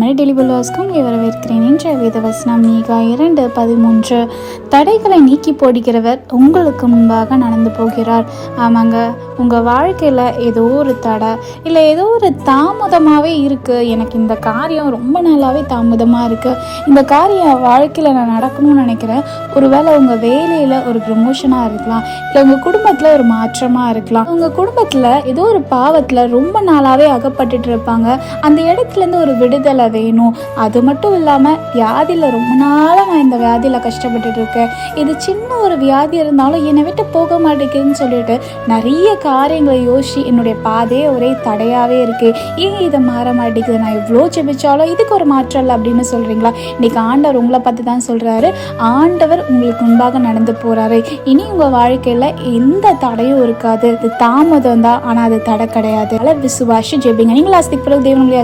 மணி உங்களை வரவேற்கிறேன் இன்றைய வேதவசனம் மீகா இரண்டு பதிமூன்று. தடைகளை நீக்கி போடுகிறவர் உங்களுக்கு முன்பாக நடந்து போகிறார். ஆமாங்க உங்கள் வாழ்க்கையில் ஏதோ ஒரு தடை இல்லை ஏதோ ஒரு தாமதமாகவே இருக்குது எனக்கு இந்த காரியம் ரொம்ப நாளாகவே தாமதமாக இருக்குது இந்த காரியம் வாழ்க்கையில் நான் நடக்கணும்னு நினைக்கிறேன். ஒருவேளை உங்கள் வேலையில் ஒரு ப்ரொமோஷனாக இருக்கலாம் இல்லை உங்கள் குடும்பத்தில் ஒரு மாற்றமாக இருக்கலாம். உங்கள் குடும்பத்தில் ஏதோ ஒரு பாவத்தில் ரொம்ப நாளாகவே அகப்பட்டுட்டு இருப்பாங்க. அந்த இடத்துலேருந்து ஒரு விடுதலை வேணும். அது மட்டும் இல்லாமல் வியாதியில் ரொம்ப நாளாக நான் இந்த வியாதியில் கஷ்டப்பட்டுட்டு இருக்கேன். இது சின்ன ஒரு வியாதி இருந்தாலும் என்னை விட்டு போக மாட்டேங்குதுன்னு சொல்லிட்டு நிறைய காரியங்களை யோசிச்சு என்னுடைய பாதையே ஒரே தடையாகவே இருக்குது ஏன் இதை மாற மாட்டேங்குது? நான் இவ்வளோ ஜெபிச்சாலும் இதுக்கு ஒரு மாற்றம் இல்லை அப்படின்னு சொல்கிறீங்களா இன்னைக்கு ஆண்டவர் உங்களை பார்த்து தான் சொல்கிறாரு ஆண்டவர் உங்களுக்கு முன்பாக நடந்து போகிறாரு இனி உங்கள் வாழ்க்கையில் எந்த தடையும் இருக்காது. இது தாமதம் தான். ஆனால் அது தடை கிடையாது. அதனால விசுவாசி ஜெபிங்க. நீங்கள் ஆசிப்பிறகு தேவன் உங்களை